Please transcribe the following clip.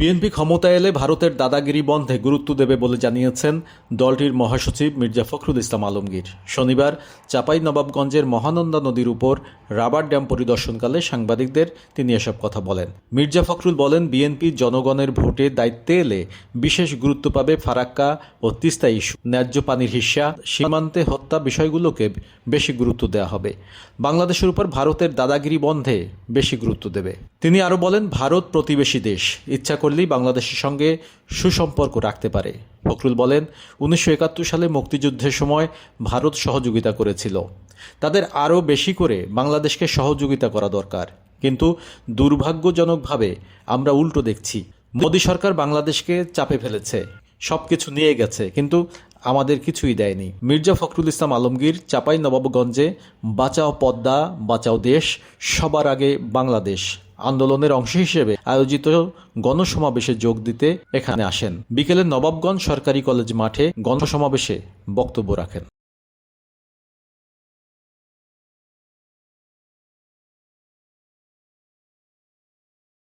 BNP ক্ষমতায় এলে ভারতের দাদাগিরি বন্ধে গুরুত্ব দেবে বলে জানিয়েছেন দলটির মহাসচিব মির্জা ফখরুল ইসলাম আলমগীর। শনিবার চাপাই নবাবগঞ্জের মহানন্দা নদীর উপর রাবার ড্যাম পরিদর্শনকালে সাংবাদিকদের তিনি এসব কথা বলেন। মির্জা ফখরুল বলেন, বিএনপি জনগণের ভোটে দায়িত্বে এলে বিশেষ গুরুত্ব পাবে ফারাক্কা ও তিস্তা ইস্যু। ন্যায্য পানির হিস্যা সীমান্তে হত্যা বিষয়গুলোকে বেশি গুরুত্ব দেওয়া হবে। বাংলাদেশের উপর ভারতের দাদাগিরি বন্ধে বেশি গুরুত্ব দেবে। তিনি আরও বলেন, ভারত প্রতিবেশী দেশ। ইচ্ছা করলেই বাংলাদেশের সঙ্গে সুসম্পর্ক রাখতে পারে। ফখরুল বলেন, উনিশশো একাত্তর সালে মুক্তিযুদ্ধের সময় ভারত সহযোগিতা করেছিল। তাদের আরও বেশি করে বাংলাদেশকে সহযোগিতা করা দরকার। কিন্তু দুর্ভাগ্যজনকভাবে আমরা উল্টো দেখছি। মোদী সরকার বাংলাদেশকে চাপে ফেলেছে। সব কিছু নিয়ে গেছে, কিন্তু আমাদের কিছুই দেয়নি। মির্জা ফখরুল ইসলাম আলমগীর চাপাই নবাবগঞ্জে বাঁচাও পদ্মা, বাঁচাও দেশ, সবার আগে বাংলাদেশ। আন্দোলনের অংশ হিসেবে আয়োজিত গণসমাবেশে যোগ দিতে এখানে আসেন। বিকেলে নবাবগঞ্জ সরকারি কলেজ মাঠে গণসমাবেশে বক্তব্য রাখেন।